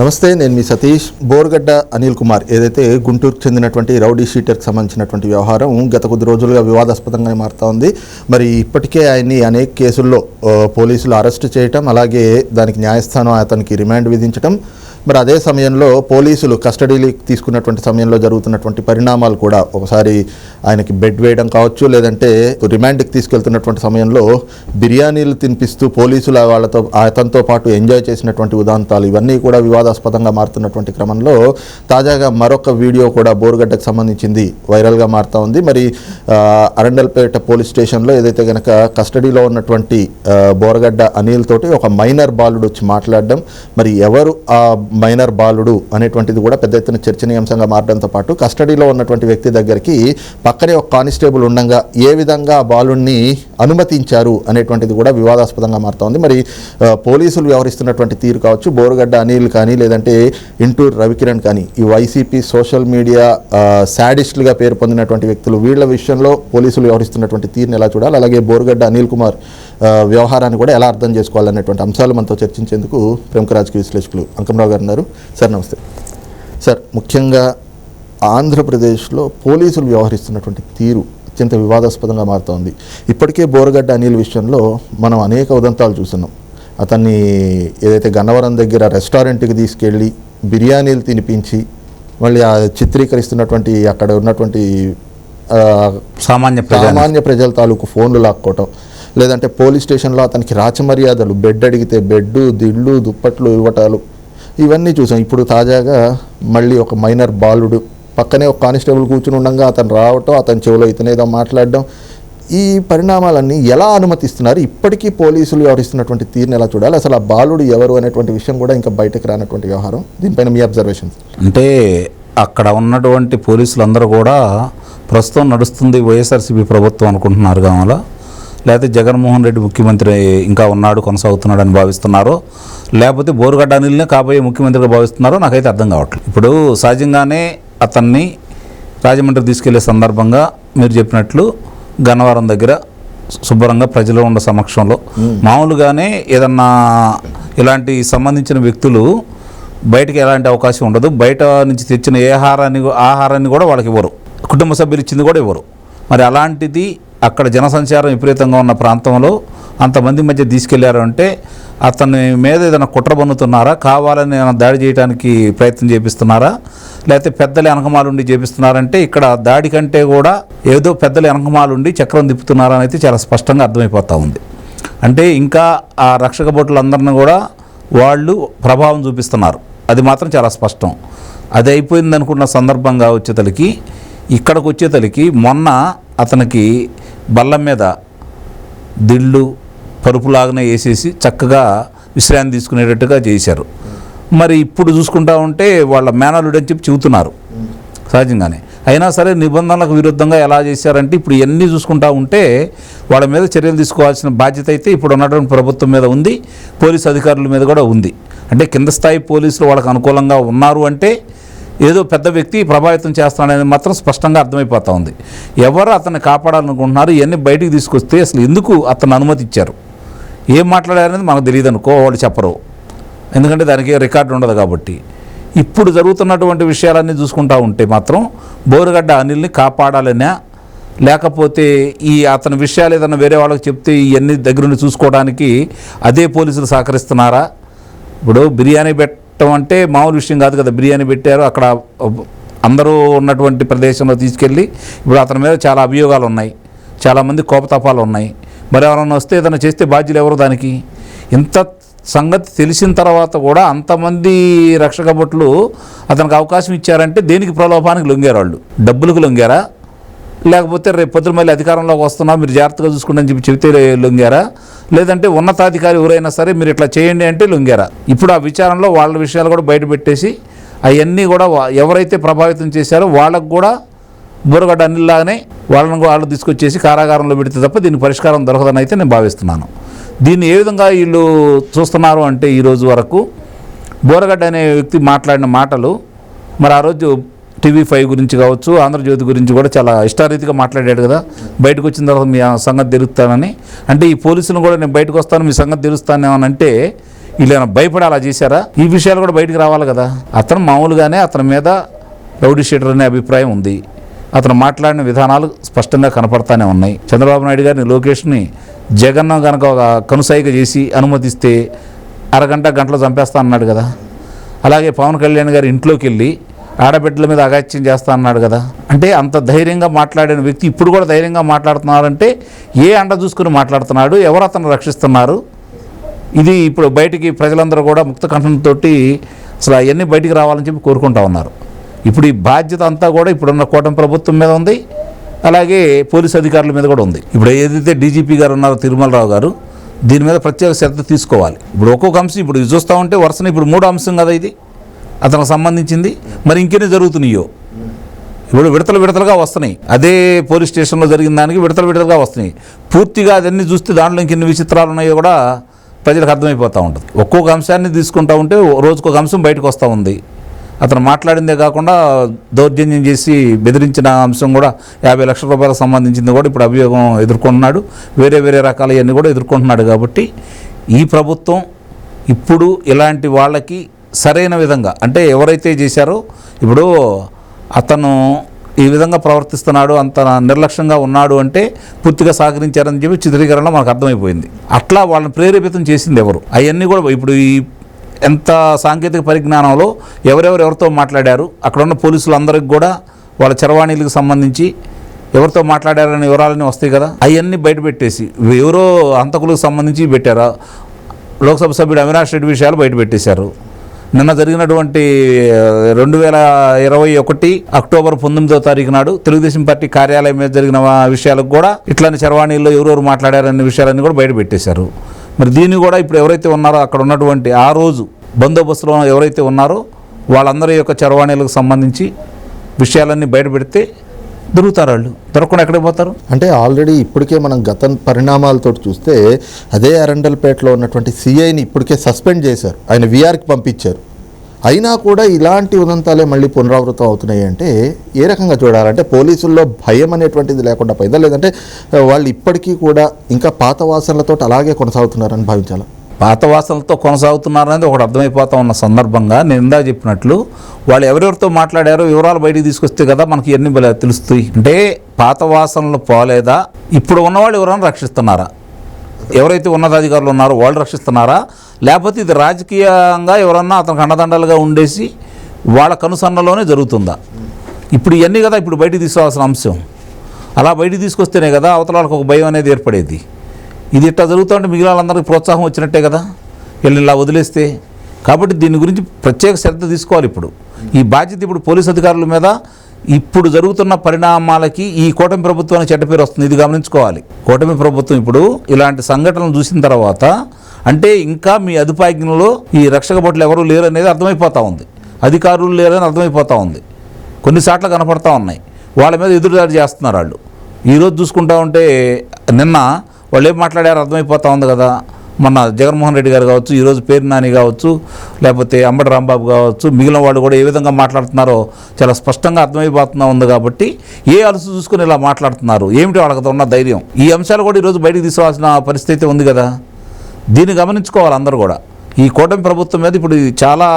నమస్తే నేను మీ సతీష్. బోర్గడ్డ అనిల్ కుమార్. ఏదైతే గుంటూరుకు చెందినటువంటి రౌడీ షీటర్కి సంబంధించినటువంటి వ్యవహారం గత కొద్ది రోజులుగా వివాదాస్పదంగా మారుతా ఉంది. మరి ఇప్పటికే ఆయన్ని అనేక కేసుల్లో పోలీసులు అరెస్ట్ చేయటం అలాగే దానికి న్యాయస్థానం అతనికి రిమాండ్ విధించటం మరి అదే సమయంలో పోలీసులు కస్టడీలోకి తీసుకున్నటువంటి సమయంలో జరుగుతున్నటువంటి పరిణామాలు కూడా ఒకసారి ఆయనకి బెడ్ వేయడం కావచ్చు లేదంటే రిమాండ్కి తీసుకెళ్తున్నటువంటి సమయంలో బిర్యానీలు తినిపిస్తూ పోలీసులు వాళ్ళతో అతనితో పాటు ఎంజాయ్ చేసినటువంటి ఉదాంతాలు ఇవన్నీ కూడా వివాదాస్పదంగా మారుతున్నటువంటి క్రమంలో తాజాగా మరొక వీడియో కూడా బోరుగడ్డకు సంబంధించింది వైరల్గా మారుతూ ఉంది. మరి అరండల్పేట పోలీస్ స్టేషన్లో ఏదైతే కనుక కస్టడీలో ఉన్నటువంటి బోరగడ్డ అనిల్ తోటి ఒక మైనర్ బాలుడు వచ్చి మాట్లాడడం మరి ఎవరు ఆ మైనర్ బాలుడు అనేటువంటిది కూడా పెద్ద ఎత్తున చర్చనీయాంశంగా మారడంతో పాటు కస్టడీలో ఉన్నటువంటి వ్యక్తి దగ్గరికి పక్కనే ఒక కానిస్టేబుల్ ఉండగా ఏ విధంగా ఆ బాలుడిని అనుమతించారు అనేటువంటిది కూడా వివాదాస్పదంగా మారుతోంది మరి పోలీసులు వ్యవహరిస్తున్నటువంటి తీరు కావచ్చు బోరుగడ్డ అనిల్ కానీ లేదంటే ఇంటూరు రవికిరణ్ కానీ ఈ వైసీపీ సోషల్ మీడియా శాడిస్టులుగా పేరు పొందినటువంటి వ్యక్తులు వీళ్ళ విషయంలో పోలీసులు వ్యవహరిస్తున్నటువంటి తీరుని ఎలా చూడాలి? అలాగే బోరుగడ్డ అనిల్ కుమార్ వ్యవహారాన్ని కూడా ఎలా అర్థం చేసుకోవాలనేటువంటి అంశాలు మనతో చర్చించేందుకు ప్రముఖ రాజకీయ విశ్లేషకులు అంకంరావు గారు ఉన్నారు సార్ నమస్తే. సార్ ముఖ్యంగా ఆంధ్రప్రదేశ్లో పోలీసులు వ్యవహరిస్తున్నటువంటి తీరు అత్యంత వివాదాస్పదంగా మారుతోంది. ఇప్పటికే బోరగడ్డ అనిల్ విషయంలో మనం అనేక ఉదంతాలు చూస్తున్నాం. అతన్ని ఏదైతే గన్నవరం దగ్గర రెస్టారెంట్కి తీసుకెళ్ళి బిర్యానీలు తినిపించి మళ్ళీ ఆ చిత్రీకరిస్తున్నటువంటి అక్కడ ఉన్నటువంటి సామాన్య సామాన్య ప్రజల తాలూకు ఫోన్లు లాక్కోవటం లేదంటే పోలీస్ స్టేషన్లో అతనికి రాచమర్యాదలు బెడ్ అడిగితే బెడ్డు దిళ్ళు దుప్పట్లు ఇవ్వటాలు ఇవన్నీ చూసాం. ఇప్పుడు తాజాగా మళ్ళీ ఒక మైనర్ బాలుడు పక్కనే ఒక కానిస్టేబుల్ కూర్చుని ఉండగా అతను రావటం అతని చెవిలో ఇతనేదో మాట్లాడడం. ఈ పరిణామాలన్నీ ఎలా అనుమతిస్తున్నారు? ఇప్పటికీ పోలీసులు వ్యవహరిస్తున్నటువంటి తీరుని ఎలా చూడాలి? అసలు ఆ బాలుడు ఎవరు అనేటువంటి విషయం కూడా ఇంకా బయటకు రానటువంటి వ్యవహారం. దీనిపైన మీ అబ్జర్వేషన్స్. అంటే అక్కడ ఉన్నటువంటి పోలీసులందరూ కూడా ప్రస్తుతం నడుస్తుంది వైఎస్ఆర్సీపీ ప్రభుత్వం అనుకుంటున్నారు కావాలా? లేకపోతే జగన్మోహన్ రెడ్డి ముఖ్యమంత్రి ఇంకా ఉన్నాడు కొనసాగుతున్నాడని భావిస్తున్నారో లేకపోతే బోరుగడ్డ అనిల్నే కాబోయే ముఖ్యమంత్రిగా భావిస్తున్నారో నాకైతే అర్థం కావట్లేదు. ఇప్పుడు సహజంగానే అతన్ని రాజమండ్రి తీసుకెళ్ళే సందర్భంగా మీరు చెప్పినట్లు గన్నవరం దగ్గర శుభ్రంగా ప్రజలు ఉన్న సమక్షంలో మామూలుగానే ఏదన్నా ఇలాంటి సంబంధించిన వ్యక్తులు బయటకు ఎలాంటి అవకాశం ఉండదు. బయట నుంచి తెచ్చిన ఏ ఆహారాన్ని ఆహారాన్ని కూడా వాళ్ళకి ఇవ్వరు. కుటుంబ సభ్యులు ఇచ్చింది కూడా ఇవ్వరు. మరి అలాంటిది అక్కడ జనసంచారం విపరీతంగా ఉన్న ప్రాంతంలో అంతమంది మధ్య తీసుకెళ్ళారు అంటే అతని మీద ఏదైనా కుట్ర బన్నుతున్నారా కావాలని ఏమైనా దాడి చేయడానికి ప్రయత్నం చేపిస్తున్నారా? లేకపోతే పెద్దలు వెనకమాలుండి చేపిస్తున్నారంటే ఇక్కడ దాడి కంటే కూడా ఏదో పెద్దలు వెనకమాలుండి చక్రం తిప్పుతున్నారా అయితే చాలా స్పష్టంగా అర్థమైపోతూ ఉంది. అంటే ఇంకా ఆ రక్షక భటులందరిని కూడా వాళ్ళు ప్రభావం చూపిస్తున్నారు. అది మాత్రం చాలా స్పష్టం. అది అయిపోయింది అనుకున్న సందర్భంగా వచ్చేతలకి ఇక్కడికి వచ్చేతలకి మొన్న అతనికి బల్లం మీద దిళ్ళు పరుపులాగానే వేసేసి చక్కగా విశ్రాంతి తీసుకునేటట్టుగా చేశారు. మరి ఇప్పుడు చూసుకుంటా ఉంటే వాళ్ళ మేనలుడు అని చెప్పి చెబుతున్నారు. సహజంగానే. అయినా సరే నిబంధనలకు విరుద్ధంగా ఎలా చేశారంటే ఇప్పుడు ఇవన్నీ చూసుకుంటా ఉంటే వాళ్ళ మీద చర్యలు తీసుకోవాల్సిన బాధ్యత అయితే ఇప్పుడు ఉన్నటువంటి ప్రభుత్వం మీద ఉంది. పోలీస్ అధికారుల మీద కూడా ఉంది. అంటే కింద స్థాయి పోలీసులు వాళ్ళకు అనుకూలంగా ఉన్నారు అంటే ఏదో పెద్ద వ్యక్తి ప్రభావితం చేస్తాడనేది మాత్రం స్పష్టంగా అర్థమైపోతా ఉంది. ఎవరు అతన్ని కాపాడాలనుకుంటున్నారు ఇవన్నీ బయటికి తీసుకొస్తే అసలు ఎందుకు అతను అనుమతి ఇచ్చారు ఏం మాట్లాడారనేది మనకు తెలియదు అనుకో వాళ్ళు చెప్పరు. ఎందుకంటే దానికి రికార్డు ఉండదు కాబట్టి. ఇప్పుడు జరుగుతున్నటువంటి విషయాలన్నీ చూసుకుంటా ఉంటే మాత్రం బోరుగడ్డ అనిల్ని కాపాడాలనే లేకపోతే ఈ అతని విషయాలు ఏదైనా వేరే వాళ్ళకి చెప్తే ఇవన్నీ దగ్గరుండి చూసుకోవడానికి అదే పోలీసులు సహకరిస్తున్నారా? ఇప్పుడు బిర్యానీ పెట్టడం అంటే మామూలు విషయం కాదు కదా. బిర్యానీ పెట్టారు అక్కడ అందరూ ఉన్నటువంటి ప్రదేశంలో తీసుకెళ్ళి ఇప్పుడు అతని మీద చాలా అభియోగాలు ఉన్నాయి. చాలామంది కోపతాపాలు ఉన్నాయి. మరి ఎవరైనా వస్తే ఏదైనా చేస్తే బాధ్యులు ఎవరు దానికి? ఇంత సంగతి తెలిసిన తర్వాత కూడా అంతమంది రక్షక భట్లు అతనికి అవకాశం ఇచ్చారంటే దేనికి ప్రలోభానికి లొంగారు వాళ్ళు? డబ్బులకు లొంగారా? లేకపోతే రేపు పొద్దున మళ్ళీ అధికారంలోకి వస్తున్నా మీరు జాగ్రత్తగా చూసుకోండి అని చెప్పి చెబితే లొంగారా? లేదంటే ఉన్నతాధికారి ఎవరైనా సరే మీరు ఇట్లా చేయండి అంటే లొంగారా? ఇప్పుడు ఆ విచారంలో వాళ్ళ విషయాలు కూడా బయటపెట్టేసి అవన్నీ కూడా ఎవరైతే ప్రభావితం చేశారో వాళ్ళకు కూడా బుర్రగడ్డ అన్నిలాగానే వాళ్ళని కూడా వాళ్ళు తీసుకొచ్చేసి కారాగారంలో పెడితే తప్ప దీనికి పరిష్కారం దొరకదని అయితే నేను భావిస్తున్నాను. దీన్ని ఏ విధంగా వీళ్ళు చూస్తున్నారు అంటే ఈరోజు వరకు బోరగడ్డ అనే వ్యక్తి మాట్లాడిన మాటలు మరి ఆ రోజు టీవీ ఫైవ్ గురించి కావచ్చు ఆంధ్రజ్యోతి గురించి కూడా చాలా ఇష్టారీతిగా మాట్లాడాడు కదా. బయటకు వచ్చిన తర్వాత మీ సంగతి తిరుగుతానని అంటే ఈ పోలీసులను కూడా నేను బయటకు వస్తాను మీ సంగతి తెలుస్తాను అని అంటే వీళ్ళు భయపడి అలా చేశారా? ఈ విషయాలు కూడా బయటకు రావాలి కదా. అతను మామూలుగానే అతని మీద రౌడీ షీటర్ అనే అభిప్రాయం ఉంది. అతను మాట్లాడిన విధానాలు స్పష్టంగా కనపడతానే ఉన్నాయి. చంద్రబాబు నాయుడు గారిని లోకేష్ని జగన్ కనుక ఒక కనుసైగ చేసి అనుమతిస్తే అరగంట గంటలో చంపేస్తా అన్నాడు కదా. అలాగే పవన్ కళ్యాణ్ గారి ఇంట్లోకి వెళ్ళి ఆడబిడ్డల మీద అగాత్యం చేస్తా అన్నాడు కదా. అంటే అంత ధైర్యంగా మాట్లాడిన వ్యక్తి ఇప్పుడు కూడా ధైర్యంగా మాట్లాడుతున్నారంటే ఏ అండ చూసుకుని మాట్లాడుతున్నాడు ఎవరు అతను రక్షిస్తున్నారు? ఇది ఇప్పుడు బయటికి ప్రజలందరూ కూడా ముక్త కంఠంతో అసలు అవన్నీ బయటికి రావాలని చెప్పి కోరుకుంటా ఉన్నారు. ఇప్పుడు ఈ బాధ్యత అంతా కూడా ఇప్పుడున్న కూటమి ప్రభుత్వం మీద ఉంది. అలాగే పోలీస్ అధికారుల మీద కూడా ఉంది. ఇప్పుడు ఏదైతే డీజీపీ గారు ఉన్నారో తిరుమలరావు గారు దీని మీద ప్రత్యేక శ్రద్ధ తీసుకోవాలి. ఇప్పుడు ఒక్కొక్క అంశం ఇప్పుడు చూస్తూ ఉంటే వరుసన ఇప్పుడు మూడో అంశం కదా ఇది. అతనికి సంబంధించింది మరి ఇంకెన్ని జరుగుతున్నాయో? ఇప్పుడు విడతలు విడతలుగా వస్తున్నాయి. అదే పోలీస్ స్టేషన్లో జరిగిన దానికి విడతలు విడతలుగా వస్తున్నాయి. పూర్తిగా అదన్నీ చూస్తే దాంట్లో ఇంకెన్ని విచిత్రాలు ఉన్నాయో కూడా ప్రజలకు అర్థమైపోతూ ఉంటుంది. ఒక్కొక్క అంశాన్ని తీసుకుంటూ ఉంటే రోజుకొక అంశం బయటకు వస్తూ ఉంది. అతను మాట్లాడిందే కాకుండా దౌర్జన్యం చేసి బెదిరించిన అంశం కూడా యాభై లక్షల రూపాయలకు సంబంధించింది కూడా ఇప్పుడు అభియోగం ఎదుర్కొంటున్నాడు. వేరే వేరే రకాలవన్నీ కూడా ఎదుర్కొంటున్నాడు కాబట్టి ఈ ప్రభుత్వం ఇప్పుడు ఇలాంటి వాళ్ళకి సరైన విధంగా. అంటే ఎవరైతే చేశారో ఇప్పుడు అతను ఈ విధంగా ప్రవర్తిస్తున్నాడు అంత నిర్లక్ష్యంగా ఉన్నాడు అంటే పూర్తిగా సహకరించారని చెప్పి చిత్రీకరణ మనకు అర్థమైపోయింది. అట్లా వాళ్ళని ప్రేరేపితం చేసింది ఎవరు? అవన్నీ కూడా ఇప్పుడు ఈ ఎంత సాంకేతిక పరిజ్ఞానంలో ఎవరెవరు ఎవరితో మాట్లాడారు అక్కడ ఉన్న పోలీసులు అందరికి కూడా వాళ్ళ చరవాణీలకు సంబంధించి ఎవరితో మాట్లాడారనే వివరాలన్నీ వస్తాయి కదా అవన్నీ బయటపెట్టేసి ఎవరో హంతకులకు సంబంధించి పెట్టారా? లోక్సభ సభ్యుడు అవినాష్ రెడ్డి విషయాలు బయటపెట్టేశారు నిన్న జరిగినటువంటి రెండు వేల ఇరవై ఒకటి అక్టోబర్ పంతొమ్మిదో తారీఖు నాడు తెలుగుదేశం పార్టీ కార్యాలయం మీద జరిగిన విషయాలకు కూడా ఇట్లాంటి చరవాణిలో ఎవరెవరు మాట్లాడారనే విషయాలన్నీ కూడా బయట పెట్టేశారు. మరి దీన్ని కూడా ఇప్పుడు ఎవరైతే ఉన్నారో అక్కడ ఉన్నటువంటి ఆ రోజు బందోబస్తులో ఎవరైతే ఉన్నారో వాళ్ళందరి యొక్క చరవాణిలకు సంబంధించి విషయాలన్నీ బయట పెడితే దొరుకుతారు వాళ్ళు? దొరకకుండా ఎక్కడికి పోతారు? అంటే ఆల్రెడీ ఇప్పటికే మనం గత పరిణామాలతో చూస్తే అదే అరండల్పేటలో ఉన్నటువంటి సిఐని ఇప్పటికే సస్పెండ్ చేశారు. ఆయన విఆర్కి పంపించారు. అయినా కూడా ఇలాంటి ఉదంతాలే మళ్ళీ పునరావృతం అవుతున్నాయి అంటే ఏ రకంగా చూడాలంటే పోలీసుల్లో భయం అనేటువంటిది లేకుండా పోయిందా? లేదంటే వాళ్ళు ఇప్పటికీ కూడా ఇంకా పాత వాసనలతో అలాగే కొనసాగుతున్నారని భావించాలా? పాత వాసనలతో కొనసాగుతున్నారనేది ఒకటి అర్థమైపోతా ఉన్న సందర్భంగా నేను ఇందా చెప్పినట్లు వాళ్ళు ఎవరెవరితో మాట్లాడారో వివరాలు బయటికి తీసుకొస్తే కదా మనకి ఎన్ని తెలుస్తాయి. అంటే పాత వాసనలు పోలేదా? ఇప్పుడు ఉన్నవాళ్ళు ఎవరైనా రక్షిస్తున్నారా? ఎవరైతే ఉన్నతాధికారులు ఉన్నారో వాళ్ళు రక్షిస్తున్నారా? లేకపోతే ఇది రాజకీయంగా ఎవరన్నా అతనికి అండదండలుగా ఉండేసి వాళ్ళ కనుసన్నలోనే జరుగుతుందా? ఇప్పుడు ఇవన్నీ కదా ఇప్పుడు బయటికి తీసుకోవాల్సిన అంశం. అలా బయటికి తీసుకొస్తేనే కదా అవతల ఒక భయం అనేది ఏర్పడేది. ఇది ఇట్లా జరుగుతుంటే మిగిలిన వాళ్ళందరికీ ప్రోత్సాహం వచ్చినట్టే కదా? వీళ్ళని ఇలా వదిలేస్తే? కాబట్టి దీని గురించి ప్రత్యేక శ్రద్ధ తీసుకోవాలి ఇప్పుడు. ఈ బాధ్యత ఇప్పుడు పోలీస్ అధికారుల మీద ఇప్పుడు జరుగుతున్న పరిణామాలకి ఈ కూటమి ప్రభుత్వానికి చెడ్డ పేరు వస్తుంది. ఇది గమనించుకోవాలి. కూటమి ప్రభుత్వం ఇప్పుడు ఇలాంటి సంఘటనలు చూసిన తర్వాత అంటే ఇంకా మీ అదుపాజ్ఞంలో ఈ రక్షక భటులు ఎవరు లేరు అనేది అర్థమైపోతూ ఉంది. అధికారులు లేరని అర్థమైపోతూ ఉంది. కొన్నిసార్లు కనపడతా ఉన్నాయి. వాళ్ళ మీద ఎదురుదాడి చేస్తున్నారు వాళ్ళు. ఈరోజు చూసుకుంటా ఉంటే నిన్న వాళ్ళు ఏం మాట్లాడారో అర్థమైపోతా ఉంది కదా. మొన్న జగన్మోహన్ రెడ్డి గారు కావచ్చు ఈరోజు పేరు నాని కావచ్చు లేకపోతే అంబటి రాంబాబు కావచ్చు మిగిలిన వాళ్ళు కూడా ఏ విధంగా మాట్లాడుతున్నారో చాలా స్పష్టంగా అర్థమైపోతున్నా ఉంది కాబట్టి ఏ అలసు చూసుకుని ఇలా మాట్లాడుతున్నారు? ఏమిటి వాళ్ళకి ఉన్న ధైర్యం? ఈ అంశాలు కూడా ఈరోజు బయటికి తీసుకోవాల్సిన పరిస్థితి ఉంది కదా. దీన్ని గమనించుకోవాలి అందరూ కూడా. ఈ కూటమి ప్రభుత్వం మీద ఇప్పుడు ఇది చాలా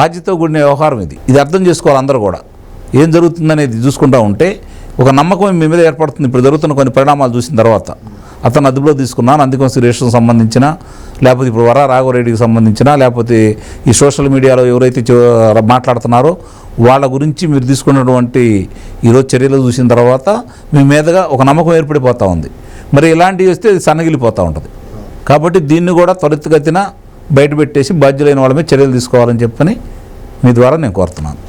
బాధ్యతతో కూడిన వ్యవహారం ఇది. ఇది అర్థం చేసుకోవాలి అందరూ కూడా. ఏం జరుగుతుందనేది చూసుకుంటూ ఉంటే ఒక నమ్మకం మీ మీద ఏర్పడుతుంది. ఇప్పుడు జరుగుతున్న కొన్ని పరిణామాలు చూసిన తర్వాత. అతను అదుపులో తీసుకున్నాను అందుకని సురేష్కు సంబంధించిన లేకపోతే ఇప్పుడు వర రాఘవరెడ్డికి సంబంధించిన లేకపోతే ఈ సోషల్ మీడియాలో ఎవరైతే మాట్లాడుతున్నారో వాళ్ళ గురించి మీరు తీసుకున్నటువంటి ఈరోజు చర్యలు చూసిన తర్వాత మీ మీదుగా ఒక నమ్మకం ఏర్పడిపోతూ ఉంది. మరి ఇలాంటివి వస్తే అది సన్నగిలిపోతూ ఉంటుంది. కాబట్టి దీన్ని కూడా త్వరితగతిన బయటపెట్టేసి బాధ్యులైన వాళ్ళ మీద చర్యలు తీసుకోవాలని చెప్పని మీ ద్వారా నేను కోరుతున్నాను.